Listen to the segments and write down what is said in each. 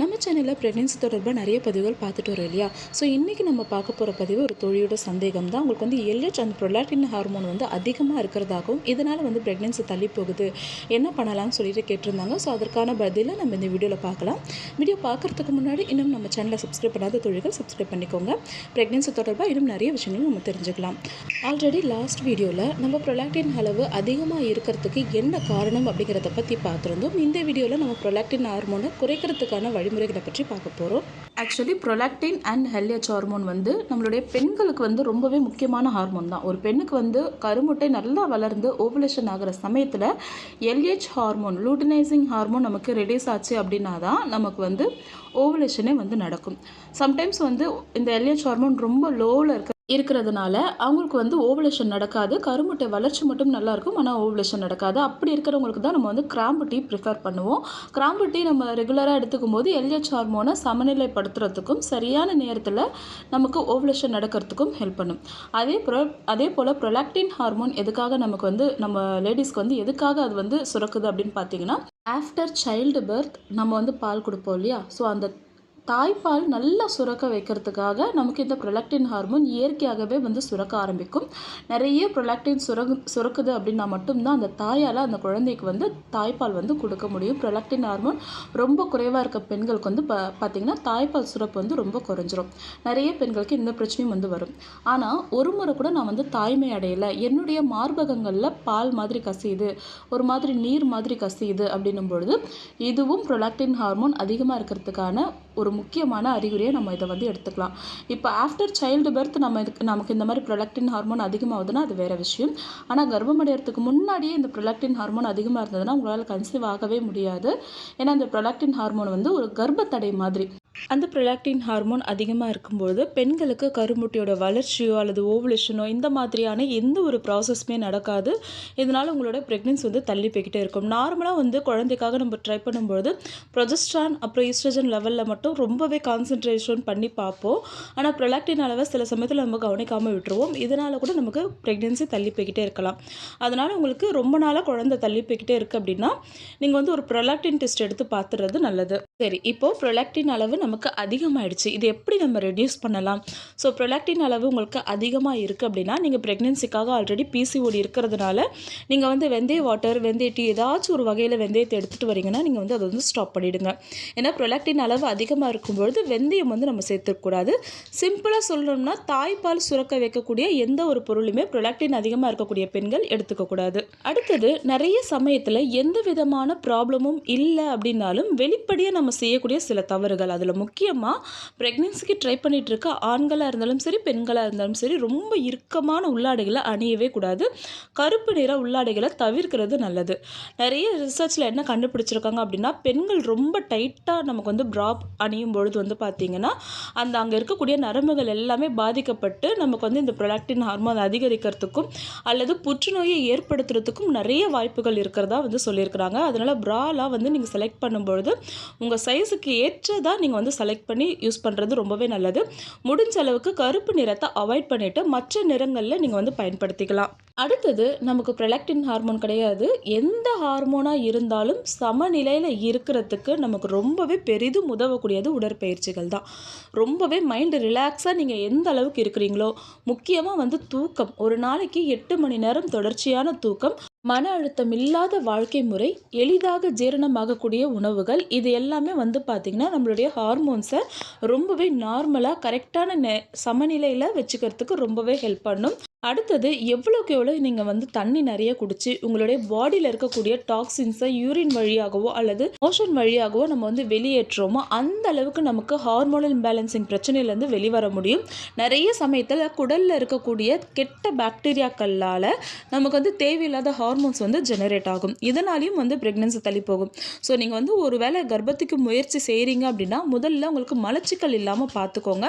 நம்ம சேனலில் ப்ரெக்னென்சி தொடர்பாக நிறைய பதிவுகள் பார்த்துட்டு வரோம் இல்லையா? ஸோ இன்றைக்கி நம்ம பார்க்க போகிற பதிவு ஒரு தொழிலோட சந்தேகம் தான். உங்களுக்கு வந்து எல்ஹெச் அந்த ப்ரொலாக்டின் ஹார்மோன் வந்து அதிகமாக இருக்கிறதாகவும் இதனால் வந்து ப்ரெக்னென்சி தள்ளி போகுது. என்ன பண்ணலாம்னு சொல்லிட்டு கேட்டிருந்தாங்க. ஸோ அதற்கான பதிலை நம்ம இந்த வீடியோவில் பார்க்கலாம். வீடியோ பார்க்குறதுக்கு முன்னாடி இன்னும் நம்ம சேனலை சப்ஸ்கிரைப் பண்ணாத தொழில்கள் சப்ஸ்கிரைப் பண்ணிக்கோங்க. ப்ரெக்னென்சி தொடர்பாக இன்னும் நிறைய விஷயங்கள் நம்ம தெரிஞ்சுக்கலாம். ஆல்ரெடி லாஸ்ட் வீடியோவில் நம்ம ப்ரொலாக்டின் அளவு அதிகமாக இருக்கிறதுக்கு என்ன காரணம் அப்படிங்கிறத பற்றி பார்த்துருந்தோம். இந்த வீடியோவில் நம்ம ப்ரொலாக்டின் ஹார்மோனை குறைக்கிறதுக்கான வழி வழிமுறைகளை பற்றி பார்க்க போகிறோம் actually prolactin and LH hormone வந்து நம்மளுடைய பெண்களுக்கு வந்து ரொம்பவே முக்கியமான ஹார்மோன் தான். ஒரு பெண்ணுக்கு வந்து கருமுட்டை நல்லா வளர்ந்து ஓவலேஷன் ஆகிற சமயத்தில் எல்ஹெச் ஹார்மோன் லூட்டினைசிங் ஹார்மோன் நமக்கு ரெடியூஸ் ஆச்சு அப்படின்னா தான் நமக்கு வந்து ஓவலேஷனே வந்து நடக்கும். சம்டைம்ஸ் வந்து இந்த எல்ஹெச் ஹார்மோன் ரொம்ப லோவில் இருக்க இருக்கிறதுனால அவங்களுக்கு வந்து ஓவலேஷன் நடக்காது. கருமுட்டை வளர்ச்சி மட்டும் நல்லாயிருக்கும் ஆனால் ஓவலேஷன் நடக்காது. அப்படி இருக்கிறவங்களுக்கு தான் நம்ம வந்து கிராம்பு டீ ப்ரிஃபர் பண்ணுவோம். கிராம்பு டீ நம்ம ரெகுலராக எடுத்துக்கும் போது எல்ஹெச் ஹார்மோனை சமநிலைப்படுத்துறதுக்கும் சரியான நேரத்தில் நமக்கு ஓவலேஷன் நடக்கிறதுக்கும் ஹெல்ப் பண்ணும். அதே ப்ரோ அதே போல் ப்ரொலாக்டின் ஹார்மோன் எதுக்காக நமக்கு வந்து நம்ம லேடிஸ்க்கு வந்து எதுக்காக அது வந்து சுரக்குது அப்படின்னு பார்த்தீங்கன்னா ஆஃப்டர் சைல்டு பர்த் நம்ம வந்து பால் கொடுப்போம் இல்லையா? ஸோ அந்த தாய்ப்பால் நல்லா சுரக்க வைக்கிறதுக்காக நமக்கு இந்த ப்ரொலக்டின் ஹார்மோன் இயற்கையாகவே வந்து சுரக்க ஆரம்பிக்கும். நிறைய ப்ரொலக்டின் சுரகு சுரக்குது அப்படின்னா மட்டும்தான் அந்த தாயால் அந்த குழந்தைக்கு வந்து தாய்ப்பால் வந்து கொடுக்க முடியும். ப்ரொலக்டின் ஹார்மோன் ரொம்ப குறைவாக இருக்க பெண்களுக்கு வந்து ப பார்த்திங்கன்னா தாய்ப்பால் சுரப்பு வந்து ரொம்ப குறைஞ்சிரும். நிறைய பெண்களுக்கு இந்த பிரச்சனையும் வந்து வரும். ஆனால் ஒரு முறை கூட நான் வந்து தாய்மை அடையலை. என்னுடைய மார்பகங்களில் பால் மாதிரி கசியுது. ஒரு மாதிரி நீர் மாதிரி கசியுது அப்படின்னும் பொழுது இதுவும் ப்ரொலக்டின் ஹார்மோன் அதிகமாக இருக்கிறதுக்கான ஒரு முக்கியமான அறிகுறியை நம்ம இதை வந்து எடுத்துக்கலாம். இப்போ ஆஃப்டர் சைல்டு பர்த் நம்ம இதுக்கு நமக்கு இந்த மாதிரி ப்ரொலக்டின் ஹார்மோன் அதிகமாகுதுன்னா அது வேறு விஷயம். ஆனால் கர்ப்பம் அடையிறதுக்கு முன்னாடியே இந்த ப்ரொலக்டின் ஹார்மோன் அதிகமாக இருந்ததுன்னா உங்களால் கன்சீவ் ஆகவே முடியாது. ஏன்னா இந்த ப்ரொலக்டின் ஹார்மோன் வந்து ஒரு கர்ப்பத்தடை மாதிரி. அந்த ப்ரொலாக்டின் ஹார்மோன் அதிகமாக இருக்கும்போது பெண்களுக்கு கருமுட்டியோட வளர்ச்சியோ அல்லது ஓவலேஷனோ இந்த மாதிரியான எந்த ஒரு ப்ராசஸுமே நடக்காது. இதனால் உங்களோட ப்ரெக்னென்சி வந்து தள்ளி போய்கிட்டே இருக்கும். நார்மலாக வந்து குழந்தைக்காக நம்ம ட்ரை பண்ணும்பொழுது ப்ரொஜஸ்ட்ரான் அப்புறம் ஈஸ்ட்ரஜன் லெவலில் மட்டும் ரொம்பவே கான்சென்ட்ரேஷன் பண்ணி பார்ப்போம். ஆனால் ப்ரொலாக்டின் அளவை சில சமயத்தில் நம்ம கவனிக்காமல் விட்டுருவோம். இதனால் கூட நமக்கு ப்ரெக்னென்சி தள்ளி போய்கிட்டே இருக்கலாம். அதனால் உங்களுக்கு ரொம்ப நாளாக குழந்தை தள்ளி போய்கிட்டே இருக்குது அப்படின்னா நீங்கள் வந்து ஒரு ப்ரொலாக்டின் டெஸ்ட் எடுத்து பார்த்துறது நல்லது. சரி இப்போது ப்ரொலாக்டின் அளவு நமக்கு அதிகமாகிடுச்சு இது எப்படி நம்ம ரெடியூஸ் பண்ணலாம்? ஸோ ப்ரொலாக்டின் அளவு உங்களுக்கு அதிகமாக இருக்குது அப்படின்னா நீங்கள் ப்ரெக்னென்சிக்காக ஆல்ரெடி பிசிஓடி இருக்கிறதுனால நீங்கள் வந்து வெந்தய வாட்டர் வெந்தய டீ ஏதாச்சும் ஒரு வகையில் வெந்தயத்தை எடுத்துகிட்டு வரீங்கன்னா நீங்கள் வந்து அதை வந்து ஸ்டாப் பண்ணிவிடுங்க ஏன்னா ப்ரொலாக்டின் அளவு அதிகமாக இருக்கும்பொழுது வெந்தயம் வந்து நம்ம சேர்த்துக்கூடாது சிம்பிளாக சொல்லணும்னா தாய்ப்பால் சுரக்க வைக்கக்கூடிய எந்த ஒரு பொருளுமே ப்ரொலாக்டின் அதிகமாக இருக்கக்கூடிய பெண்கள் எடுத்துக்கக்கூடாது. அடுத்தது நிறைய சமயத்தில் எந்த விதமான ப்ராப்ளமும் இல்லை அப்படின்னாலும் வெளிப்படையாக நம்ம செய்யக்கூடிய சில தவறுகள். அதில் முக்கியமாக ப்ரெக்னென்சிக்கு ட்ரை பண்ணிகிட்டு இருக்க ஆண்களாக இருந்தாலும் சரி பெண்களாக இருந்தாலும் சரி ரொம்ப இறுக்கமான உள்ளாடைகளை அணியவே கூடாது. கருப்பு நிற உள்ளாடைகளை தவிர்க்கிறது நல்லது. நிறைய ரிசர்ச்சில் என்ன கண்டுபிடிச்சிருக்காங்க அப்படின்னா பெண்கள் ரொம்ப டைட்டாக நமக்கு வந்து ப்ராப் அணியும் பொழுது வந்து பார்த்திங்கன்னா அந்த அங்கே இருக்கக்கூடிய நரம்புகள் எல்லாமே பாதிக்கப்பட்டு நமக்கு வந்து இந்த ப்ரொலாக்டின் ஹார்மோன் அதிகரிக்கிறதுக்கும் அல்லது புற்றுநோயை ஏற்படுத்துறதுக்கும் நிறைய வாய்ப்புகள் இருக்கிறதா வந்து சொல்லியிருக்கிறாங்க. அதனால் ப்ராலாம் வந்து நீங்கள் செலக்ட் பண்ணும்பொழுது உங்கள் சைஸுக்கு ஏற்றதாக நீங்கள் வந்து செலக்ட் பண்ணி யூஸ் பண்ணுறது ரொம்பவே நல்லது. முடிஞ்ச அளவுக்கு கருப்பு நிறத்தை அவாய்ட் பண்ணிவிட்டு மற்ற நிறங்களில் நீங்கள் வந்து பயன்படுத்திக்கலாம். அடுத்தது நமக்கு ப்ரொலாக்டின் ஹார்மோன் கிடையாது. எந்த ஹார்மோனாக இருந்தாலும் சமநிலையில் இருக்கிறதுக்கு நமக்கு ரொம்பவே பெரிதும் உதவக்கூடியது உடற்பயிற்சிகள் தான். ரொம்பவே மைண்டு ரிலாக்ஸாக நீங்கள் எந்த அளவுக்கு இருக்கிறீங்களோ முக்கியமாக வந்து தூக்கம். ஒரு நாளைக்கு எட்டு மணி நேரம் தொடர்ச்சியான தூக்கம் மன அழுத்தம் இல்லாத வாழ்க்கை முறை எளிதாக ஜீரணமாகக்கூடிய உணவுகள் இது எல்லாமே வந்து பார்த்திங்கன்னா நம்மளுடைய ஹார்மோன்ஸை ரொம்பவே நார்மலாக கரெக்டான நெ சமநிலையில் வச்சுக்கிறதுக்கு ரொம்பவே ஹெல்ப் பண்ணும். அடுத்தது எவ்வளோக்கு எவ்வளோ நீங்கள் வந்து தண்ணி நிறைய குடிச்சு உங்களுடைய பாடியில் இருக்கக்கூடிய டாக்ஸின்ஸை யூரின் வழியாகவோ அல்லது மோஷன் வழியாகவோ நம்ம வந்து வெளியேற்றுறோமோ அந்த அளவுக்கு நமக்கு ஹார்மோனல் இம்பேலன்சிங் பிரச்சனையிலேருந்து வெளிவர முடியும். நிறைய சமயத்தில் குடலில் இருக்கக்கூடிய கெட்ட பாக்டீரியாக்களால் நமக்கு வந்து தேவையில்லாத ஹார்மோன்ஸ் வந்து ஜெனரேட் ஆகும். இதனாலையும் வந்து ப்ரெக்னன்சி தள்ளி போகும். ஸோ நீங்கள் வந்து ஒரு வேளை கர்ப்பத்துக்கு முயற்சி செய்கிறீங்க அப்படின்னா முதல்ல உங்களுக்கு மலச்சிக்கல் இல்லாமல் பார்த்துக்கோங்க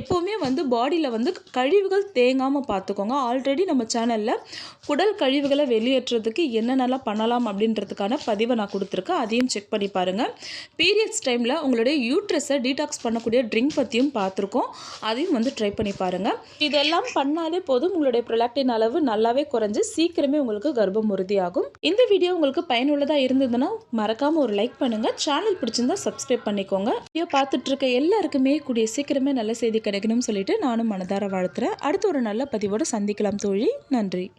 எப்போவுமே வந்து பாடியில் வந்து கழிவுகள் தேங்காமல் பார்த்துக்கோங்க பண்ணிக்கோங்க ஆல்ரெடி நம்ம சேனலில் குடல் கழிவுகளை வெளியேற்றுறதுக்கு என்னென்னலாம் பண்ணலாம் அப்படின்றதுக்கான பதிவை நான் கொடுத்துருக்கேன். அதையும் செக் பண்ணி பாருங்கள் பீரியட்ஸ் டைமில் உங்களுடைய யூட்ரஸை டீடாக்ஸ் பண்ணக்கூடிய ட்ரிங்க் பற்றியும் பார்த்துருக்கோம். அதையும் வந்து ட்ரை பண்ணி பாருங்கள் இதெல்லாம் பண்ணாலே போதும். உங்களுடைய ப்ரொலாக்டின் அளவு நல்லாவே குறைஞ்சு சீக்கிரமே உங்களுக்கு கர்ப்பம் உறுதியாகும் இந்த வீடியோ உங்களுக்கு பயனுள்ளதாக இருந்ததுன்னா மறக்காமல் ஒரு லைக் பண்ணுங்கள் சேனல் பிடிச்சிருந்தா சப்ஸ்கிரைப் பண்ணிக்கோங்க. வீடியோ பார்த்துட்டு இருக்க எல்லாருக்குமே கூடிய சீக்கிரமே நல்ல செய்தி கிடைக்கணும்னு சொல்லிட்டு நானும் மனதார வாழ்த்துறேன். அடுத்து ஒரு நல்ல பதிவோடு சந்திக்கலாம் தோழி. நன்றி.